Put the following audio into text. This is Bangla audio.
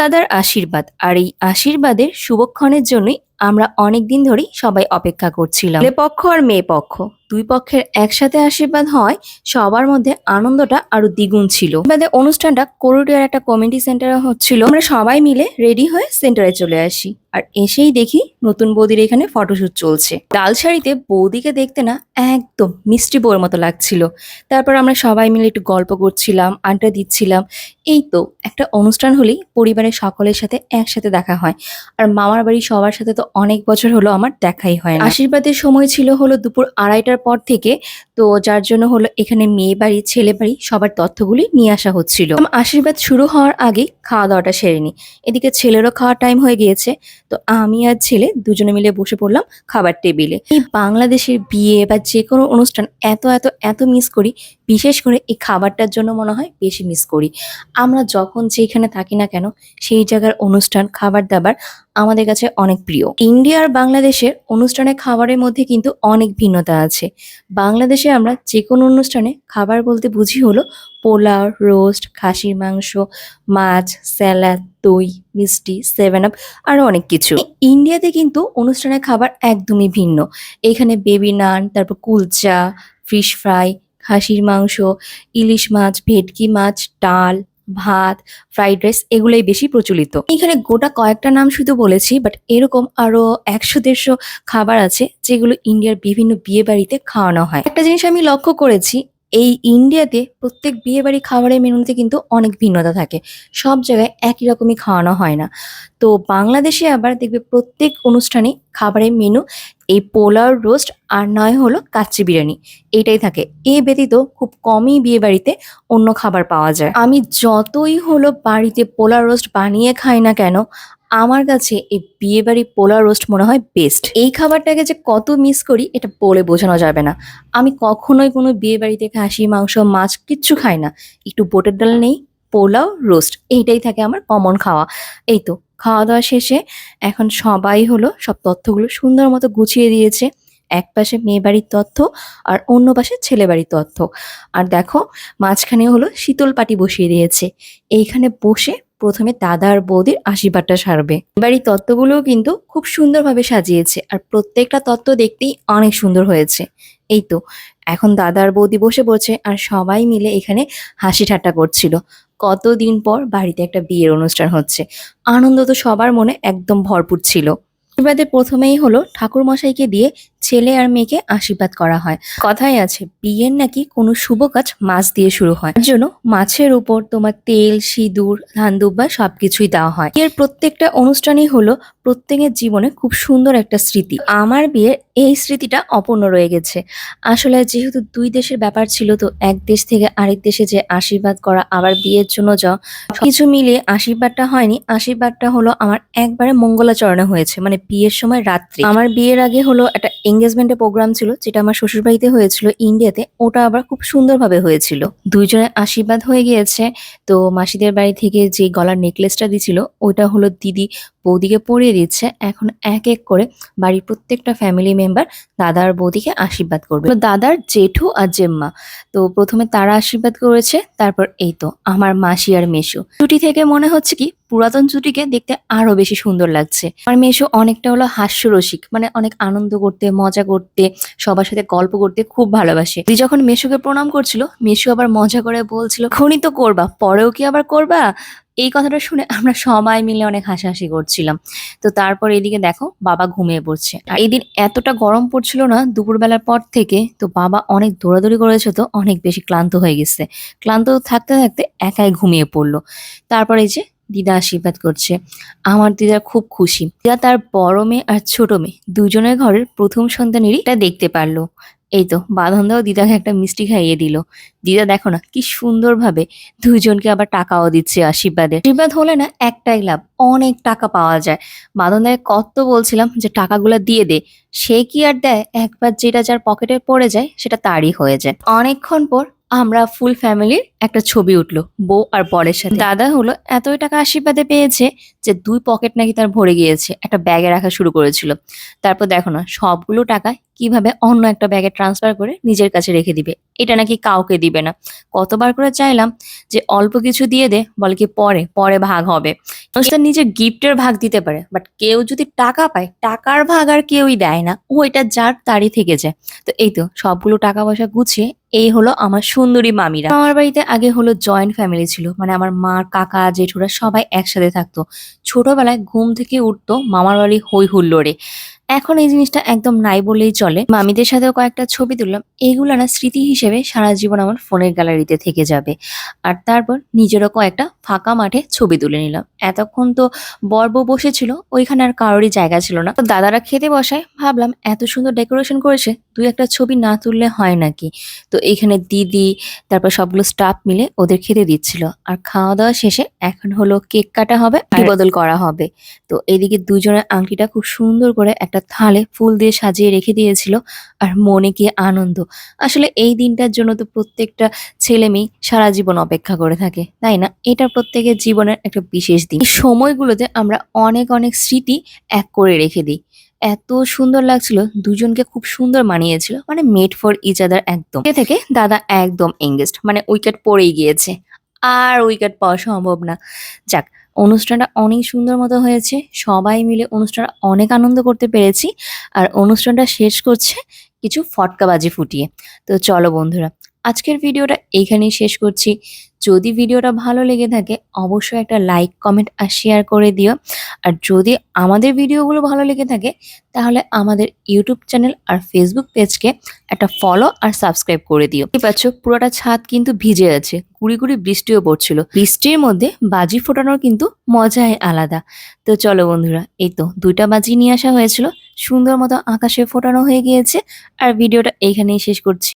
দাদার আশীর্বাদ আর এই আশীর্বাদের শুভক্ষণের জন্যই আমরা অনেক দিন ধরেই সবাই অপেক্ষা করছিলাম। ছেলে পক্ষ আর মেয়ে পক্ষ। দুই পক্ষের একসাথে আশীর্বাদ হয় সবার মধ্যে আনন্দটা আরও দ্বিগুণ ছিল। এবারে অনুষ্ঠানটা করোডিয়ার একটা কমিউনিটি সেন্টারে হচ্ছিল। আমরা সবাই মিলে রেডি হয়ে সেন্টারে চলে আসি। আর এসেই দেখি নতুন বৌদির এখানে ফটোশুট চলছে। লাল শাড়িতে বৌদিকে দেখতে না একদম মিষ্টি বউয়ের মতো লাগছিল। তারপর আমরা সবাই মিলে একটু গল্প করছিলাম আড্ডা দিচ্ছিলাম। এই তো একটা অনুষ্ঠান হলেই পরিবারের সকলের সাথে একসাথে দেখা হয়। আর মামার বাড়ি সবার সাথে তো অনেক বছর হলো আমার দেখাই হয় না। আশীর্বাদের সময় ছিল হলো দুপুর আড়াইটার পর থেকে, তো যার জন্য হলো এখানে মেয়ে বাড়ি, ছেলে বাড়ি সবার তথ্যগুলি নিয়ে আসা হচ্ছিল। আশীর্বাদ শুরু হওয়ার আগেই খাওয়া দাওয়াটা সেরে নি। এদিকে ছেলেরও খাওয়ার টাইম হয়ে গিয়েছে, তো আমি আর ছেলে দুজনে মিলে বসে পড়লাম খাবার টেবিলে। এই বাংলাদেশের বিয়ে বা যে কোনো অনুষ্ঠান এত এত এত মিস করি, বিশেষ করে এই খাবারটার জন্য মনে হয় বেশি মিস করি। আমরা যখন যেখানে থাকি না কেন, সেই জায়গার অনুষ্ঠান, খাবার দাবার আমাদের কাছে অনেক প্রিয়। ইন্ডিয়া আর বাংলাদেশের অনুষ্ঠানে খাবারের মধ্যে কিন্তু অনেক ভিন্নতা আছে। বাংলাদেশে আমরা যে কোনো অনুষ্ঠানে খাবার বলতে বুঝি হলো পোলাও, রোস্ট খাসির মাংস, মাছ, স্যালাড, দই, মিষ্টি, সেভেন আপ আরও অনেক কিছু। ইন্ডিয়াতে কিন্তু অনুষ্ঠানের খাবার একদমই ভিন্ন। এখানে বেবি নান তারপর কুলচা ফিশ ফ্রাই খাসির মাংস, ইলিশ মাছ, ভেটকি মাছ, ডাল ভাত ফ্রাইড রাইস এগুলোই বেশি প্রচলিত। এখানে গোটা কয়েকটা নাম শুধু বলেছি বাট এরকম আরও একশো, দেড়শো খাবার আছে যেগুলো ইন্ডিয়ার বিভিন্ন বিয়ে বাড়িতে খাওয়ানো হয়। একটা জিনিস আমি লক্ষ্য করেছি এই ইন্ডিয়াতে প্রত্যেক বিয়ে বাড়ি খাবারের মেনুতে কিন্তু অনেক ভিন্নতা থাকে। সব জায়গায় একই রকমই খাওয়ানো হয় না। তো বাংলাদেশে আবার দেখবে প্রত্যেক অনুষ্ঠানে খাবারের মেনু এই পোলাও রোস্ট আর নয় হলো কাচ্চি বিরিয়ানি এইটাই থাকে। এ ব্যতীত খুব কমই বিয়ে বাড়িতে অন্য খাবার পাওয়া যায়। আমি যতই হলো বাড়িতে পোলাও রোস্ট বানিয়ে খাই না কেন আমার কাছে এই বিয়ে বাড়ি পোলাও রোস্ট মনে হয় বেস্ট এই খাবারটাকে যে কত মিস করি, এটা বলে বোঝানো যাবে না। আমি কখনোই কোনো বিয়ে বাড়িতে খাসি, মাংস, মাছ কিচ্ছু খাই না। একটু বোটের ডাল নেই, পোলাও, রোস্ট, এইটাই থাকে আমার কমন খাওয়া। এই তো খাওয়া দাওয়া শেষে এখন সবাই হলো সব তথ্যগুলো সুন্দর মতো গুছিয়ে দিয়েছে। এক পাশে মেয়ে বাড়ির তথ্য আর অন্য পাশে ছেলে বাড়ির তথ্য। আর দেখো, মাঝখানে হলো শীতল পাটি বসিয়ে দিয়েছে। এইখানে বসে প্রথমে দাদা আর বৌদির আশীর্বাদটা সারবে। এবার এই তত্ত্বগুলোও কিন্তু খুব সুন্দরভাবে সাজিয়েছে আর প্রত্যেকটা তত্ত্ব দেখতেই অনেক সুন্দর হয়েছে। এই তো, এখন দাদা আর বৌদি বসে পড়ছে আর সবাই মিলে এখানে হাসি ঠাট্টা করছিল। কতদিন পর বাড়িতে একটা বিয়ের অনুষ্ঠান হচ্ছে। আনন্দ তো সবার মনে একদম ভরপুর ছিল। আশীর্বাদে প্রথমেই হলো ঠাকুর মশাইকে দিয়ে ছেলে আর মেয়েকে আশীর্বাদ করা হয়। কথাই আছে, বিয়ের নাকি কোনো শুভ কাজ মাছ দিয়ে শুরু হয়। এর জন্য মাছের উপর তোমার তেল, সিঁদুর ধান দুব্বা সবকিছুই দেওয়া হয়। এর প্রত্যেকটা অনুষ্ঠানই হলো প্রত্যেকের জীবনে খুব সুন্দর একটা স্মৃতি। আমার বিয়ের এই স্মৃতিটা অপূর্ণ রয়ে গেছে। আসলে যেহেতু দুই দেশের ব্যাপার ছিল, তো এক দেশ থেকে আরেক দেশে যে আশীর্বাদ করা, আবার বিয়ের জন্য যাওয়া কিছু মিলিয়ে আশীর্বাদটা হয়নি। আশীর্বাদটা হলো আমার একবারে মঙ্গলাচরণে হয়েছে মানে বিয়ের সময় রাত্রি। আমার বিয়ের আগে হলো একটা এঙ্গেজমেন্টের প্রোগ্রাম ছিল, যেটা আমার শ্বশুরবাড়িতে হয়েছিল ইন্ডিয়াতে ওটা আবার খুব সুন্দরভাবে হয়েছিল। দুইজনের আশীর্বাদ হয়ে গিয়েছে। তো মাসিদের বাড়ি থেকে যে গলার নেকলেসটা দিছিল, ওইটা হলো দিদি বৌদিকে পরিয়ে দিচ্ছে। এখন এক এক করে বাড়ির প্রত্যেকটা ফ্যামিলি মেম্বার দাদা আর বৌদিকে আশীর্বাদ করবে। দাদার জেঠু আর জেম্মা। তো প্রথমে তারা আশীর্বাদ করেছে, তারপর এই তো আমার মাসি আর মেশু। ছুটি থেকে মনে হচ্ছে কি, পুরাতন ছুটিকে দেখতে আরও বেশি সুন্দর লাগছে। আর মেশু অনেকটা হলো হাস্যরসিক মানে অনেক আনন্দ করতে, মজা করতে, সবার সাথে গল্প করতে খুব ভালোবাসে। তুই যখন মেশুকে প্রণাম করছিল, মেশু আবার মজা করে বলছিল, খনি তো করবা, পরেও কি আবার করবা? এই কথাটা শুনে আমরা সবাই মিলে অনেক হাসাহাসি করছিলাম। তো তারপর এদিকে দেখো, বাবা ঘুমিয়ে পড়ছে। আর এদিন এতটা গরম পড়ছিল না, দুপুরবেলার পর থেকে তো বাবা অনেক দৌড়াদৌড়ি করেছে তো অনেক বেশি ক্লান্ত হয়ে গেছে। ক্লান্ত থাকতে থাকতে একাই ঘুমিয়ে পড়ল। তারপর এই যে দিদা আশীর্বাদ করছে। আমার দিদা খুব খুশি। দিদা তার বড় মেয়ে আর ছোট মেয়ে, দুজনের ঘরের প্রথম সন্তানেরই এটা দেখতে পারল। এই তো বাঁধন দাও দিদাকে একটা মিষ্টি খাইয়ে দিল। দিদা দেখো না কি সুন্দরভাবে দুইজনকে আবার টাকাও দিচ্ছে আশীর্বাদে। আশীর্বাদ হলে না একটাই লাভ, অনেক টাকা পাওয়া যায়। বাঁধন দায় কত বলছিলাম যে টাকাগুলো দিয়ে দে, সে কি আর দেয়? একবার যেটা যার পকেটে পড়ে যায়, সেটা তারই হয়ে যায়। অনেকক্ষণ পর আমরা ফুল ফ্যামিলির একটা ছবি উঠল, বউ আর বরের সাথে। দাদা হলো এতই টাকা আশীর্বাদে পেয়েছে যে দুই পকেট নাকি তার ভরে গিয়েছে, একটা ব্যাগে রাখা শুরু করেছিল। তারপর দেখো না, সবগুলো টাকা কীভাবে অন্য একটা ব্যাগে ট্রান্সফার করে নিজের কাছে রেখে দিবে, এটা নাকি কাউকে দিবে না। কতবার করে চাইলাম যে অল্প কিছু দিয়ে দে, বলে কি পরে পরে ভাগ হবে। অনুষ্ঠান নিজের গিফটের ভাগ দিতে পারে বাট কেউ যদি টাকা পায়, টাকার ভাগ আর কেউই দেয় না, ও এটা যার তারই থেকে যায়। তো এই তো সবগুলো টাকা পয়সা গুছিয়ে এই হলো আমার সুন্দরী মামিরা। আমার বাড়িতে আগে হলো জয়েন্ট ফ্যামিলি ছিল মানে আমার মা, কাকা, জেঠুরা সবাই একসাথে থাকতো। ছোটবেলায় ঘুম থেকে উঠতো মামার বাড়ি হই হুল্লোড়ে। এখন এই জিনিসটা একদম নাই বললেই চলে। মামিদের সাথেও কয়েকটা ছবি তুললাম। এইগুলো না স্মৃতি হিসেবে সারা জীবন আমার ফোনের গ্যালারিতে থেকে যাবে। আর তারপর নিজেরও কয়েকটা ফাঁকা মাঠে ছবি তুলে নিলাম। এতক্ষণ তো বর্ব বসেছিল ওইখানে আর কারোরই জায়গা ছিল না। তো দাদারা খেতে বসায় ভাবলাম এত সুন্দর ডেকোরেশন করেছে দুই একটা ছবি না তুললে হয় নাকি? তো এইখানে দিদি তারপর সবগুলো স্টাফ মিলে ওদের খেতে দিচ্ছিল। আর খাওয়া দাওয়া শেষে এখন হলো কেক কাটা হবে আর বদল করা হবে। তো এদিকে দুজনের আংটিটা খুব সুন্দর করে একটা থালে ফুল দিয়ে সাজিয়ে রেখে দিয়েছিল আর মনে কি আনন্দ। আসলে এই দিনটার জন্য তো প্রত্যেকটা ছেলে মেয়ে সারা জীবন অপেক্ষা করে থাকে, তাই না? এটা প্রত্যেকের জীবনের একটা বিশেষ দিন। সময়গুলোতে আমরা অনেক অনেক স্মৃতি এক করে রেখে দিই। এত সুন্দর লাগছিল, দুজনকে খুব সুন্দর মানিয়েছিল মানে মেড ফর ইচ আদার একদম। এ থেকে দাদা একদম এঙ্গেজড মানে উইকেট পড়েই গিয়েছে। আর উইকেট পাওয়া সম্ভব না। যাক, অনুষ্ঠানটা অনেক সুন্দর মতো হয়েছে। সবাই মিলে অনুষ্ঠানটা অনেক আনন্দ করতে পেরেছি। আর অনুষ্ঠানটা শেষ করছে কিছু ফটকাবাজি ফুটিয়ে। তো চলো বন্ধুরা আজকের ভিডিওটা এইখানেই শেষ করছি। যদি ভিডিওটা ভালো লেগে থাকে, অবশ্যই একটা লাইক কমেন্ট আর শেয়ার করে দিও। আর যদি আমাদের ভিডিওগুলো ভালো লেগে থাকে, তাহলে আমাদের ইউটিউব চ্যানেল আর ফেসবুক পেজকে একটা ফলো আর সাবস্ক্রাইব করে দিও। দেখতে পাচ্ছ, পুরোটা ছাদ কিন্তু ভিজে আছে। গুড়ি গুড়ি বৃষ্টিও পড়ছিল। বৃষ্টির মধ্যে বাজি ফোটানোর কিন্তু মজাই আলাদা। তো চলো বন্ধুরা, এই তো দুইটা বাজি নিয়ে আসা হয়েছিল। সুন্দর মতো আকাশে ফোটানো হয়ে গিয়েছে। আর ভিডিওটা এইখানেই শেষ করছি।